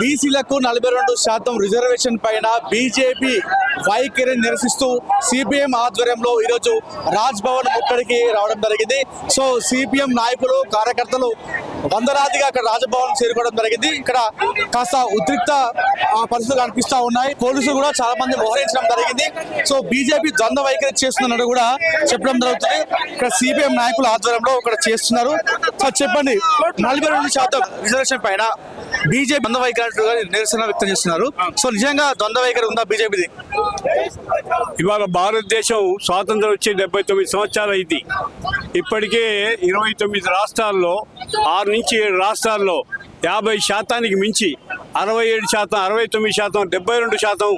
బీసీలకు నలభై రెండు శాతం రిజర్వేషన్ పైన బీజేపీ వైఖరిని నిరసిస్తూ సిపిఎం ఆధ్వర్యంలో ఈరోజు రాజ్ భవన్ ముట్టడికి రావడం జరిగింది. సో సిపిఎం నాయకులు కార్యకర్తలు వందలాదిగా అక్కడ రాజభవన్ చేరుకోవడం జరిగింది. ఇక్కడ కాస్త ఉద్రిక్త పరిస్థితులు కనిపిస్తూ ఉన్నాయి. పోలీసులు కూడా చాలా మంది మోహరించడం జరిగింది. సో బీజేపీ ద్వంద్వ వైఖరి చేస్తున్నట్టు కూడా చెప్పడం జరుగుతుంది. ఇక్కడ సిపిఎం నాయకుల ఆధ్వర్యంలో ఇక్కడ చేస్తున్నారు. సో చెప్పండి నలభై రెండు శాతం రిజర్వేషన్ పైన బీజేపీ ద్వంద్వ వైఖరి నిరసన వ్యక్తం చేస్తున్నారు. సో నిజంగా ద్వంద్వ వైఖరి ఉందా బీజేపీది? ఇవాళ భారతదేశం స్వాతంత్రం వచ్చి డెబ్బై తొమ్మిది సంవత్సరాలు అయింది. ఇప్పటికే ఇరవై తొమ్మిది రాష్ట్రాల్లో ఆరు నుంచి ఏడు రాష్ట్రాల్లో యాభై శాతానికి మించి అరవై ఏడు శాతం అరవై తొమ్మిది శాతం డెబ్బై రెండు శాతం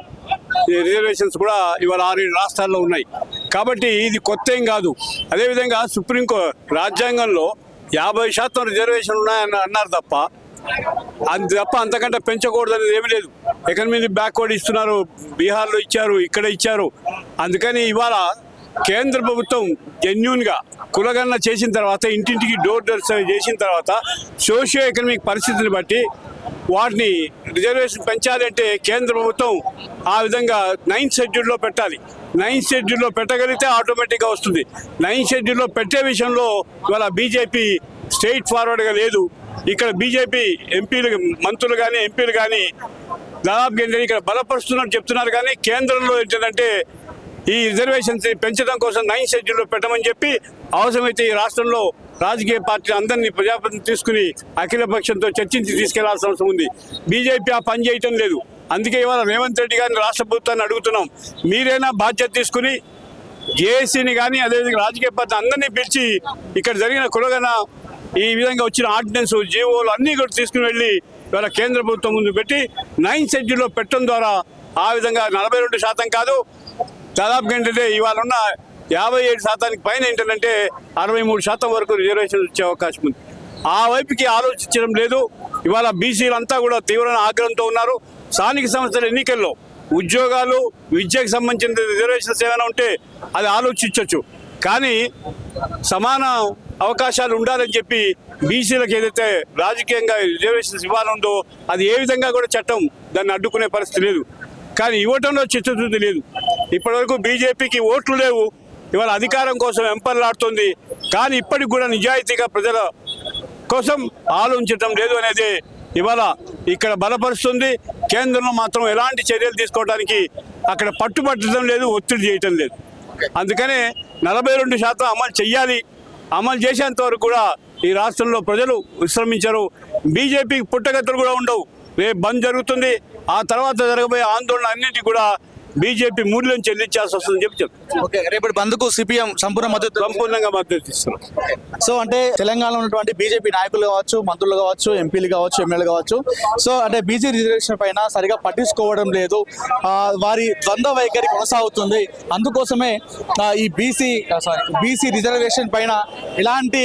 రిజర్వేషన్స్ కూడా ఇవాళ ఆరు ఏడు రాష్ట్రాల్లో ఉన్నాయి. కాబట్టి ఇది కొత్త ఏం కాదు. అదేవిధంగా సుప్రీంకో రాజ్యాంగంలో యాభై శాతం రిజర్వేషన్ ఉన్నాయని అన్నారు తప్ప అంత తప్ప అంతకంటే పెంచకూడదు అనేది ఏమీ లేదు. ఎకనమీని బ్యాక్వర్డ్ ఇస్తున్నారు? బీహార్లో ఇచ్చారు ఇక్కడ ఇచ్చారు. అందుకని ఇవాళ కేంద్ర ప్రభుత్వం జెన్యున్గా కులగణన చేసిన తర్వాత ఇంటింటికి డోర్ డెలివరీ చేసిన తర్వాత సోషియో ఎకనామిక్ పరిస్థితిని బట్టి వాటిని రిజర్వేషన్ పెంచాలి అంటే కేంద్ర ప్రభుత్వం ఆ విధంగా నైన్త్ షెడ్యూల్లో పెట్టాలి. నైన్త్ షెడ్యూల్లో పెట్టగలిగితే ఆటోమేటిక్గా వస్తుంది. నైన్త్ షెడ్యూల్లో పెట్టే విషయంలో ఇవాళ బీజేపీ స్ట్రైట్ ఫార్వర్డ్గా లేదు. ఇక్కడ బీజేపీ ఎంపీలు మంత్రులు కానీ ఎంపీలు కానీ దాదాపు ఇక్కడ బలపరుస్తున్నట్టు చెప్తున్నారు కానీ కేంద్రంలో ఏంటంటే ఈ రిజర్వేషన్స్ పెంచడం కోసం నైన్ షెడ్యూల్లో పెట్టమని చెప్పి అవసరమైతే ఈ రాష్ట్రంలో రాజకీయ పార్టీ అందరినీ ప్రజాప్రతినిధి తీసుకుని అఖిలపక్షంతో చర్చించి తీసుకెళ్ళాల్సిన అవసరం ఉంది. బీజేపీ ఆ పని చేయటం లేదు. అందుకే ఇవాళ రేవంత్ రెడ్డి గారిని రాష్ట్ర ప్రభుత్వాన్ని అడుగుతున్నాం. మీరైనా బాధ్యత తీసుకుని జేఏసీని కానీ అదేవిధంగా రాజకీయ పార్టీ అందరినీ పిలిచి ఇక్కడ జరిగిన కులగన ఈ విధంగా వచ్చిన ఆర్డినెన్స్ జీవోలు అన్నీ కూడా తీసుకుని వెళ్ళి ఇవాళ కేంద్ర ప్రభుత్వం ముందు పెట్టి నైన్ షెడ్యూల్లో పెట్టడం ద్వారా ఆ విధంగా నలభై రెండు శాతం కాదు దాదాపు ఏంటంటే ఇవాళ ఉన్న యాభై ఏడు శాతానికి పైన ఏంటంటే అరవై మూడు శాతం వరకు రిజర్వేషన్ వచ్చే అవకాశం ఉంది. ఆ వైపుకి ఆలోచించడం లేదు. ఇవాళ బీసీలంతా కూడా తీవ్రమైన ఆగ్రహంతో ఉన్నారు. స్థానిక సంస్థల ఎన్నికల్లో ఉద్యోగాలు విద్యకు సంబంధించిన రిజర్వేషన్స్ ఏమైనా ఉంటే అది ఆలోచించవచ్చు కానీ సమాన అవకాశాలు ఉండాలని చెప్పి బీసీలకు ఏదైతే రాజకీయంగా రిజర్వేషన్స్ ఇవ్వాలందో అది ఏ విధంగా కూడా చట్టం దాన్ని అడ్డుకునే పరిస్థితి లేదు. కానీ ఇవ్వటంలో చిత్తశుద్ధి లేదు. ఇప్పటివరకు బీజేపీకి ఓట్లు లేవు. ఇవాళ అధికారం కోసం ఎంపర్లాడుతుంది. కానీ ఇప్పటికి కూడా నిజాయితీగా ప్రజల కోసం ఆలోచించటం లేదు అనేది ఇవాళ ఇక్కడ బలపరుస్తుంది. కేంద్రంలో మాత్రం ఎలాంటి చర్యలు తీసుకోవడానికి అక్కడ పట్టుబట్టడం లేదు ఒత్తిడి చేయటం లేదు. అందుకనే నలభై రెండు శాతం అమలు చేయాలి అమలు చేసేంత వరకు కూడా ఈ రాష్ట్రంలో ప్రజలు విశ్రమించరు. బీజేపీకి పుట్టగతులు కూడా ఉండవు. రేపు బంద్ జరుగుతుంది. ఆ తర్వాత జరగబోయే ఆందోళన అన్నింటి కూడా బీజేపీ మూల్యం చెల్లించాల్సి వస్తుందని చెప్పి చెప్తారు ఓకే రేపటి బంద్కు సిపిఎం సంపూర్ణ మద్దతు సంపూర్ణంగా మద్దతు ఇస్తున్నారు. సో అంటే తెలంగాణలో ఉన్నటువంటి బీజేపీ నాయకులు కావచ్చు మంత్రులు కావచ్చు ఎంపీలు కావచ్చు ఎమ్మెల్యేలు కావచ్చు సో అంటే బీజీ రిజర్వేషన్ పైన సరిగా పట్టించుకోవడం లేదు. వారి ద్వంద్వ వైఖరి కొనసాగుతుంది. అందుకోసమే ఈ బీసీ సారీ బీసీ రిజర్వేషన్ పైన ఇలాంటి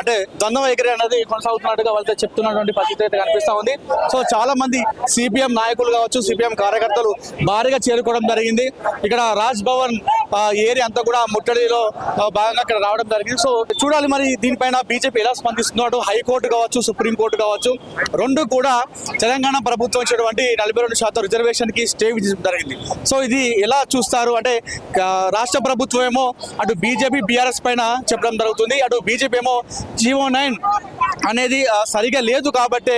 అంటే ద్వంద్వ వైఖరి అనేది కొనసాగుతున్నట్టుగా వాళ్ళతో చెప్తున్నటువంటి పరిస్థితి అయితే కనిపిస్తా ఉంది. సో చాలా మంది సిపిఎం నాయకులు కావచ్చు సిపిఎం కార్యకర్తలు భారీగా చేరుకోవడం జరిగింది. ఇక్కడ రాజ్ భవన్ ఏరియా అంతా కూడా ముట్టడిలో భాగంగా అక్కడ రావడం జరిగింది. సో చూడాలి మరి దీనిపైన బీజేపీ ఎలా స్పందిస్తుందో. హైకోర్టు కావచ్చు సుప్రీం కోర్టు కావచ్చు. రెండు కూడా తెలంగాణ ప్రభుత్వం ఇచ్చినటువంటి నలభై రెండు శాతం రిజర్వేషన్కి స్టే విధించడం జరిగింది. సో ఇది ఎలా చూస్తారు? అంటే రాష్ట్ర ప్రభుత్వం ఏమో అటు బీజేపీ బీఆర్ఎస్ పైన చెప్పడం జరుగుతుంది. అటు బీజేపీ ఏమో జీవో నైన్ అనేది సరిగా లేదు కాబట్టి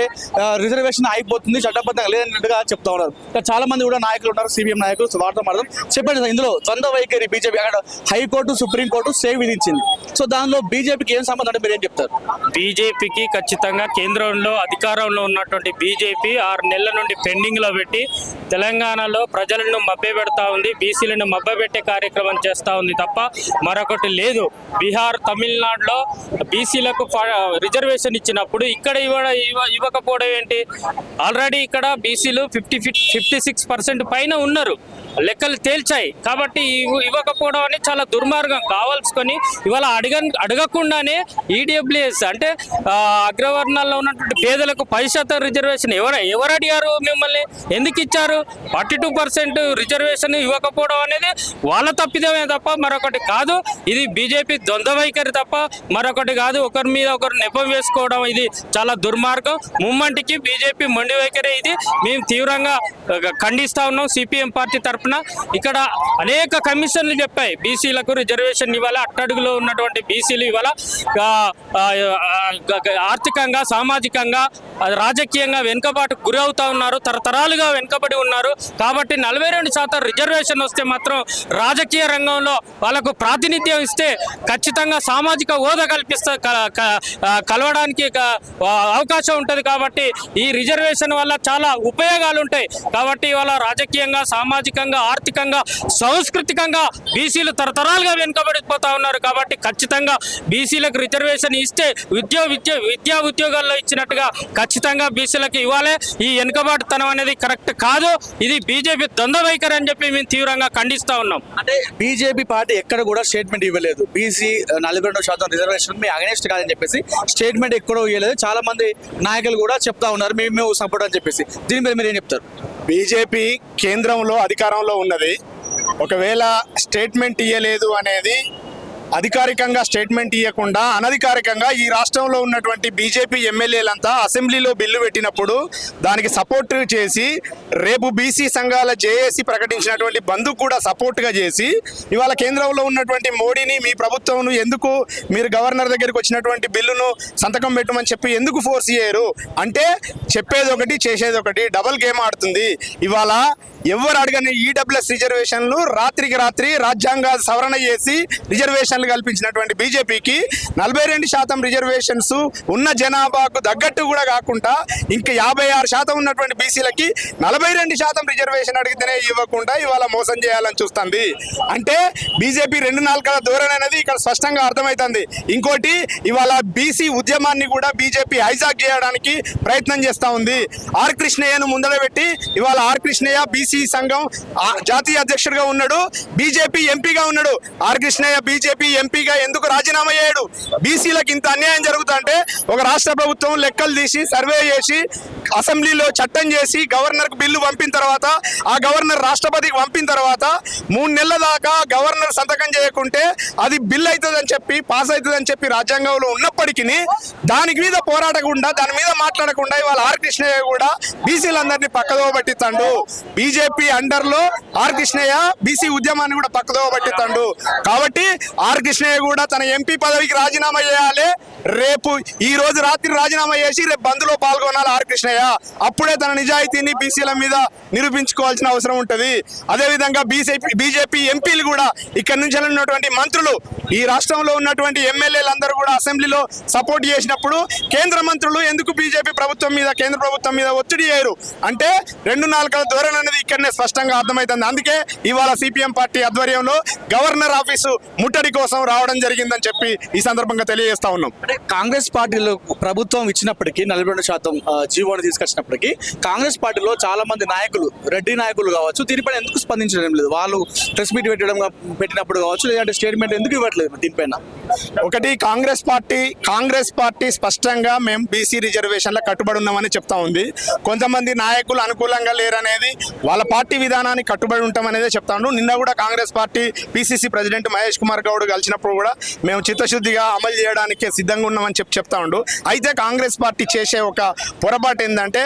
రిజర్వేషన్ అయిపోతుంది చట్టబద్ధంగా లేదన్నట్టుగా చెప్తా ఉన్నారు. చాలా మంది కూడా నాయకులు ఉన్నారు సిబిఎం నాయకులు సో మార్గం చెప్పండి ఇందులో ద్వంద్వ వైఖరి బీజేపీ అక్కడ high court supreme court stay విధించింది. సో దానిలో బీజేపీకి ఏం సంబంధం అంటే మీరు ఏం చెప్తారు? బీజేపీకి ఖచ్చితంగా కేంద్రంలో అధికారంలో ఉన్నటువంటి బీజేపీ ఆరు నెలల నుండి పెండింగ్లో పెట్టి తెలంగాణలో ప్రజలను మభ్యపెడతా ఉంది బీసీలను మభ్యపెట్టే కార్యక్రమం చేస్తా ఉంది తప్ప మరొకటి లేదు. బీహార్ తమిళనాడులో బీసీలకు రిజర్వేషన్ ఇచ్చినప్పుడు ఇక్కడ ఇవ్వ- ఇవ్వకపోవడం ఏంటి? ఆల్రెడీ ఇక్కడ బీసీలు ఫిఫ్టీ ఫిఫ్టీ సిక్స్ పర్సెంట్ పైన ఉన్నారు. లెక్కలు తేల్చాయి. కాబట్టి ఇవ్వకపోవడం అనేది చాలా దుర్మార్గం. కావాల్సుకొని ఇవాళ అడగ అడగకుండానే ఈడబ్ల్యూఎస్ అంటే అగ్రవర్ణాల్లో ఉన్నటువంటి పేదలకు పది శాతం రిజర్వేషన్ ఎవరు ఎవరు అడిగారు మిమ్మల్ని? ఎందుకు ఇచ్చారు? ఫార్టీ టూ పర్సెంట్ రిజర్వేషన్ ఇవ్వకపోవడం అనేది వాళ్ళ తప్పిదమే తప్ప మరొకటి కాదు. ఇది బీజేపీ ద్వంద్వ వైఖరి తప్ప మరొకటి కాదు. ఒకరి మీద ఒకరు నెపం వేసుకోవడం ఇది చాలా దుర్మార్గం. ముమ్మంటికి బీజేపీ మొండి వైఖరి ఇది. మేము తీవ్రంగా ఖండిస్తా ఉన్నాం. సిపిఎం పార్టీ తరఫు తరఫున ఇక్కడ అనేక కమిషన్లు చెప్పాయి. బీసీలకు రిజర్వేషన్ ఇవ్వాలి? అట్టడుగులో ఉన్నటువంటి బీసీలు ఇవాళ ఆర్థికంగా సామాజికంగా రాజకీయంగా వెనుకబాటు గురి ఉన్నారు. తరతరాలుగా వెనుకబడి ఉన్నారు. కాబట్టి నలభై రెండు శాతం రిజర్వేషన్ వస్తే మాత్రం రాజకీయ రంగంలో వాళ్ళకు ప్రాతినిధ్యం ఇస్తే ఖచ్చితంగా సామాజిక హోదా కల్పిస్తా క- క- కలవడానికి అవకాశం ఉంటుంది కాబట్టి ఈ రిజర్వేషన్ వల్ల చాలా ఉపయోగాలు ఉంటాయి. కాబట్టి ఇవాళ రాజకీయంగా సామాజికంగా ఆర్థికంగా సాంస్కృతికంగా బీసీలు తరతరాలుగా వెనుకబడిపోతా ఉన్నారు కాబట్టి ఖచ్చితంగా బీసీలకు రిజర్వేషన్ ఇస్తే ఉద్యోగ విద్య విద్యా ఉద్యోగాల్లో ఇచ్చినట్టుగా ఖచ్చితంగా బీసీలకు ఇవ్వాలి. ఈ వెనుకబాటుతనం అనేది కరెక్ట్ కాదు. ఇది బీజేపీ ద్వంద్వ వైఖరి అని చెప్పి మేము తీవ్రంగా ఖండిస్తా ఉన్నాం. అంటే బీజేపీ పార్టీ ఎక్కడ కూడా స్టేట్మెంట్ ఇవ్వలేదు. బీసీ నలభై రెండు శాతం రిజర్వేషన్ మీ అగనెస్ట్ కాదని చెప్పేసి స్టేట్మెంట్ ఎక్కడో ఇవ్వలేదు. చాలా మంది నాయకులు కూడా చెప్తా ఉన్నారు. మేము మేము సపోర్ట్ అని చెప్పేసి. దీని మీద మీరు ఏం చెప్తారు? బీజేపీ కేంద్రంలో అధికారంలో ఉన్నది. ఒకవేళ స్టేట్మెంట్ ఇయ్యలేదు అనేది అధికారికంగా స్టేట్మెంట్ ఇవ్వకుండా అనధికారికంగా ఈ రాష్ట్రంలో ఉన్నటువంటి బీజేపీ ఎమ్మెల్యేలంతా అసెంబ్లీలో బిల్లు పెట్టినప్పుడు దానికి సపోర్ట్ చేసి రేపు బీసీ సంఘాల జేఏసీ ప్రకటించినటువంటి బంధు కూడా సపోర్ట్గా చేసి ఇవాళ కేంద్రంలో ఉన్నటువంటి మోడీని మీ ప్రభుత్వం ఎందుకు మీరు గవర్నర్ దగ్గరికి వచ్చినటువంటి బిల్లును సంతకం పెట్టమని చెప్పి ఎందుకు ఫోర్స్ చేయరు? అంటే చెప్పేది ఒకటి చేసేది ఒకటి డబల్ గేమ్ ఆడుతుంది. ఇవాళ ఎవరు అడగని ఈడబ్ల్యూఎస్ రిజర్వేషన్లు రాత్రికి రాత్రి రాజ్యాంగ సవరణ చేసి రిజర్వేషన్లు కల్పించినటువంటి బీజేపీకి నలభై రెండు శాతం రిజర్వేషన్స్ ఉన్న జనాభాకు తగ్గట్టు కూడా కాకుండా ఇంకా యాభై ఆరు శాతం ఉన్నటువంటి బీసీలకి నలభై రెండు శాతం రిజర్వేషన్ అడిగితేనే ఇవ్వకుండా ఇవాళ మోసం చేయాలని చూస్తుంది. అంటే బీజేపీ రెండు నాలుగల ధోరణి అనేది ఇక్కడ స్పష్టంగా అర్థమవుతుంది. ఇంకోటి ఇవాళ బీసీ ఉద్యమాన్ని కూడా బీజేపీ హైజాక్ చేయడానికి ప్రయత్నం చేస్తూ ఉంది. ఆర్ కృష్ణయ్యను ముందర పెట్టి ఇవాళ ఆర్ కృష్ణయ్య బీసీ సంఘం జాతీయ అధ్యక్షుడిగా ఉన్నాడు. బీజేపీ ఎంపీగా ఉన్నాడు. ఆర్ కృష్ణయ్య బీజేపీ ఎంపీగా ఎందుకు రాజీనామా అయ్యాడు బీసీలకు ఇంత అన్యాయం జరుగుతుంటే ఒక రాష్ట్ర ప్రభుత్వం లెక్కలు తీసి సర్వే చేసి అసెంబ్లీలో చట్టం చేసి గవర్నర్కు బిల్లు పంపిన తర్వాత ఆ గవర్నర్ రాష్ట్రపతికి పంపిన తర్వాత మూడు నెలల దాకా గవర్నర్ సంతకం చేయకుంటే అది బిల్ అవుతుందని చెప్పి పాస్ అవుతుందని చెప్పి రాజ్యాంగంలో ఉన్నప్పటికీ దాని మీద పోరాడకుండా దాని మీద మాట్లాడకుండా ఇవాళ ఆర్ కృష్ణయ్య కూడా బీసీలందరినీ పక్కదోవ పట్టిస్తాడు. బీజేపీ అండర్లో ఆర్ కృష్ణయ్య బీసీ ఉద్యమాన్ని కూడా పక్కదో పట్టిస్తాడు. కాబట్టి ఆర్ కృష్ణయ్య కూడా తన ఎంపీ పదవికి రాజీనామా చేయాలి. రేపు ఈ రోజు రాత్రి రాజీనామా చేసి రేపు బంద్లో పాల్గొనాలి ఆర్ కృష్ణయ్య. అప్పుడే తన నిజాయితీని బీసీల మీద నిరూపించుకోవాల్సిన అవసరం ఉంటుంది. అదేవిధంగా బీజేపీ బీజేపీ ఎంపీలు కూడా ఇక్కడ నుంచి ఉన్నటువంటి మంత్రులు ఈ రాష్ట్రంలో ఉన్నటువంటి ఎమ్మెల్యేలందరూ కూడా అసెంబ్లీలో సపోర్ట్ చేసినప్పుడు కేంద్ర మంత్రులు ఎందుకు బీజేపీ ప్రభుత్వం మీద కేంద్ర ప్రభుత్వం మీద ఒత్తిడి చేయరు? అంటే రెండు నాలుగల ధోరణి అనేది ఇక్కడనే స్పష్టంగా అర్థమవుతుంది. అందుకే ఇవాళ సిపిఎం పార్టీ ఆధ్వర్యంలో గవర్నర్ ఆఫీసు ముట్టడి కోసం రావడం జరిగిందని చెప్పి ఈ సందర్భంగా తెలియజేస్తా ఉన్నాం. అంటే కాంగ్రెస్ పార్టీలో ప్రభుత్వం ఇచ్చినప్పటికీ నలభై రెండు శాతం జీవోని తీసుకొచ్చినప్పటికీ కాంగ్రెస్ పార్టీలో చాలా మంది నాయకులు రెడ్డి నాయకులు కావచ్చు దీనిపైన ఎందుకు స్పందించడం లేదు? వాళ్ళు ప్రెస్ మీట్ పెట్టడం పెట్టినప్పుడు కావచ్చు లేదంటే స్టేట్మెంట్ ఎందుకు ఇవ్వట్లేదు దీనిపైన? ఒకటి కాంగ్రెస్ పార్టీ కాంగ్రెస్ పార్టీ స్పష్టంగా మేము బీసీ రిజర్వేషన్ల కట్టుబడి ఉన్నామని చెప్తా ఉంది. కొంతమంది నాయకులు అనుకూలంగా లేరనేది వాళ్ళ పార్టీ విధానానికి కట్టుబడి ఉంటామనేదే చెప్తాను నిన్న కూడా Congress party PCC president Mahesh Kumar Goud కలిసినప్పుడు కూడా మేము చిత్తశుద్ధిగా అమలు చేయడానికి సిద్ధంగా ఉన్నామని చెప్పి చెప్తా ఉండు అయితే కాంగ్రెస్ పార్టీ చేసే ఒక పొరపాటు ఏంటంటే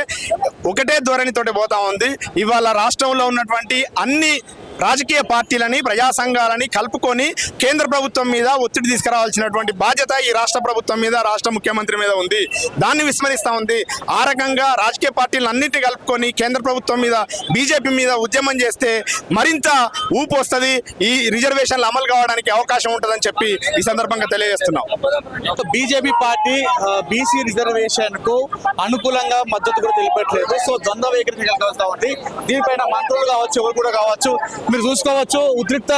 ఒకటే ధోరణితోటి పోతా ఉంది. ఇవాళ రాష్ట్రంలో ఉన్నటువంటి అన్ని రాజకీయ పార్టీలని ప్రజా సంఘాలని కలుపుకొని కేంద్ర ప్రభుత్వం మీద ఒత్తిడి తీసుకురావాల్సినటువంటి బాధ్యత ఈ రాష్ట్ర ప్రభుత్వం మీద రాష్ట్ర ముఖ్యమంత్రి మీద ఉంది. దాన్ని విస్మరిస్తా ఉంది. ఆ రకంగా రాజకీయ పార్టీలు అన్నింటి కలుపుకొని కేంద్ర ప్రభుత్వం మీద బీజేపీ మీద ఉద్యమం చేస్తే మరింత ఊపు వస్తుంది. ఈ రిజర్వేషన్లు అమలు కావడానికి అవకాశం ఉంటుందని చెప్పి ఈ సందర్భంగా తెలియజేస్తున్నాం. బీజేపీ పార్టీ బీసీ రిజర్వేషన్కు అనుకూలంగా మద్దతు కూడా తెలిపట్లేదు. సో ద్వంద్వ వైఖరిని ఉంది. దీనిపైన మంత్రులు కావచ్చు ఎవరు కూడా కావచ్చు మీరు చూసుకోవచ్చు ఉద్రిక్త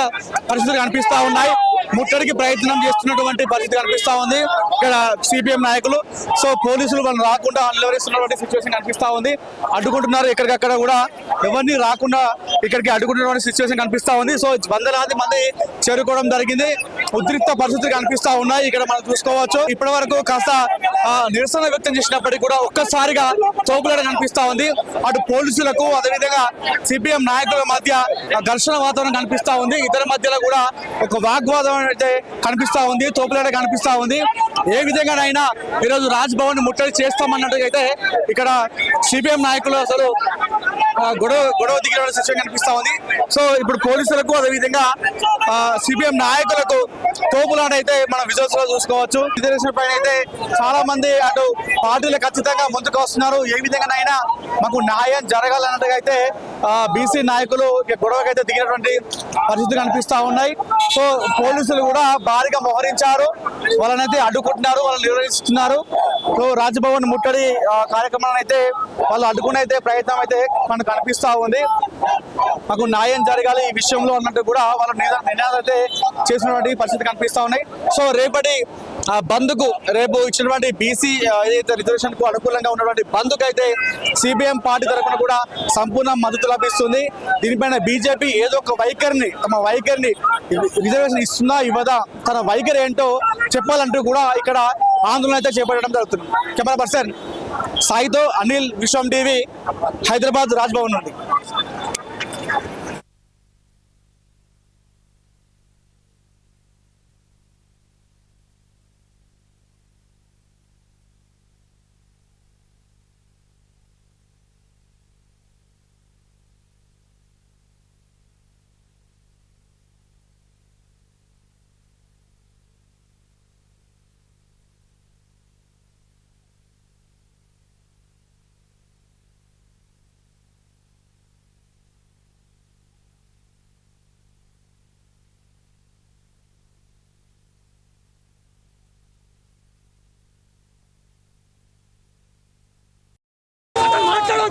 పరిస్థితులు కనిపిస్తా ఉన్నాయి. ముట్టడికి ప్రయత్నం చేస్తున్నటువంటి పరిస్థితి కనిపిస్తా ఉంది. ఇక్కడ సిపిఎం నాయకులు సో పోలీసులు వాళ్ళు రాకుండా నిలవరిస్తున్నటువంటి సిచ్యువేషన్ కనిపిస్తా ఉంది. అడ్డుకుంటున్నారు ఎక్కడికక్కడ కూడా. ఎవరిని రాకుండా ఇక్కడికి అడ్డుకుంటున్నటువంటి సిచ్యువేషన్ కనిపిస్తా ఉంది. సో వందలాది మంది చేరుకోవడం జరిగింది. ఉద్రిక్త పరిస్థితులు కనిపిస్తా ఉన్నాయి. ఇక్కడ మనం చూసుకోవచ్చు. ఇప్పటి వరకు కాస్త ఆ, నిరసన వ్యక్తం చేసినప్పటికీ కూడా ఒక్కసారిగా తోపులాట కనిపిస్తా ఉంది. అటు పోలీసులకు అదేవిధంగా సిపిఎం నాయకుల మధ్య ఘర్షణ వాతావరణం కనిపిస్తా ఉంది. ఇతర మధ్యలో కూడా ఒక వాగ్వాదం అయితే కనిపిస్తా ఉంది. తోపులాట కనిపిస్తా ఉంది. ఏ విధంగానైనా ఈరోజు రాజ్ భవన్ ముట్టడి చేస్తామన్నట్టుగా అయితే ఇక్కడ సిపిఎం నాయకులు అసలు గొడవ గొడవ దిగిన సిచ్యువేషన్ కనిపిస్తా ఉంది. సో ఇప్పుడు పోలీసులకు అదేవిధంగా సిపిఎం నాయకులకు తోపులాట అయితే మనం విజువల్స్లో చూసుకోవచ్చు. రిజర్వేషన్ పైన అయితే చాలా మంది అటు పార్టీలు ఖచ్చితంగా ముందుకు వస్తున్నారు. ఏ విధంగానైనా మాకు న్యాయం జరగాలన్నట్టుగా అయితే బీసీ నాయకులు గొడవకైతే దిగినటువంటి పరిస్థితులు కనిపిస్తా ఉన్నాయి. సో పోలీసులు కూడా భారీగా మోహరించారు. వాళ్ళనైతే అడ్డుకుంటున్నారు వాళ్ళని నిర్వహిస్తున్నారు. సో రాజ్భవన్ ముట్టడి ఆ, కార్యక్రమాలను అయితే వాళ్ళు అడ్డుకునే అయితే ప్రయత్నం అయితే మనకు కనిపిస్తా ఉంది. మాకు న్యాయం జరగాలి ఈ విషయంలో అన్నట్టు కూడా వాళ్ళు నినా- అయితే చేసినటువంటి పరిస్థితి కనిపిస్తా ఉన్నాయి సో రేపటి ఆ బంద్కు రేపు ఇచ్చినటువంటి బీసీ ఏదైతే రిజర్వేషన్కు అనుకూలంగా ఉన్నటువంటి బంద్కు అయితే సిపిఎం పార్టీ తరఫున కూడా సంపూర్ణ మద్దతు లభిస్తుంది. దీనిపైన బీజేపీ ఏదో ఒక వైఖరిని తమ వైఖరిని రిజర్వేషన్ ఇస్తుందా ఇవ్వదా తన వైఖరి ఏంటో చెప్పాలంటూ కూడా ఇక్కడ ఆందోళన అయితే చేపట్టడం జరుగుతుంది. కెమెరా పర్సన్ సాయితో అనిల్ విశ్వం టీవీ హైదరాబాద్ రాజ్భవన్ నుండి.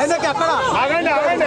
ఆయనకి అక్కడ ఆగండి ఆగండి.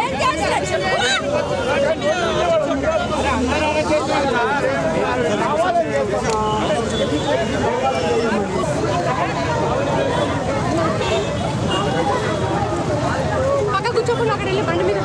ఏం చేసిన పక్క కూర్చోకుండా అక్కడ వెళ్ళి బండి మీద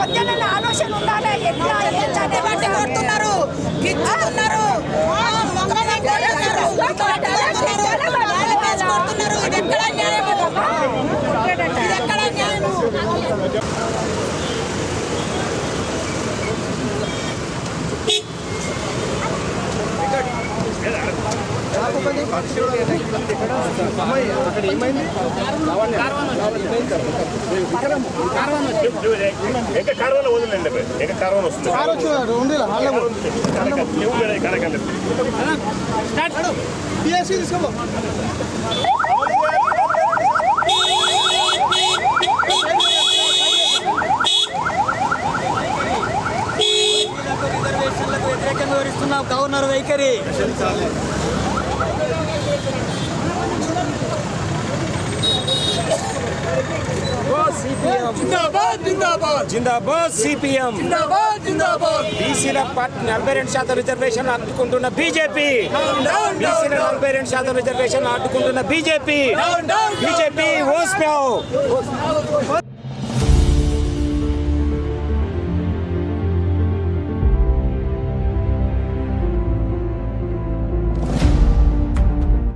Pues tienen ఇంకా కర్వన వదిలేండి ఇంకా కర్వన వస్తుంది. కరకండి తీసుకోబో రిజర్వేషన్లకు వ్యతిరేకంగా వివరిస్తున్నాం గవర్నర్ వైఖరి. జిందాబాద్ సిపిఎం జిందాబాద్ జిందాబాద్ బీసీల నలభై రెండు శాతం రిజర్వేషన్ అడ్డుకుంటున్న బీజేపీ. బీసీల నలభై రెండు శాతం రిజర్వేషన్ అడ్డుకుంటున్న బీజేపీ. బీజేపీ ఓస్పావ్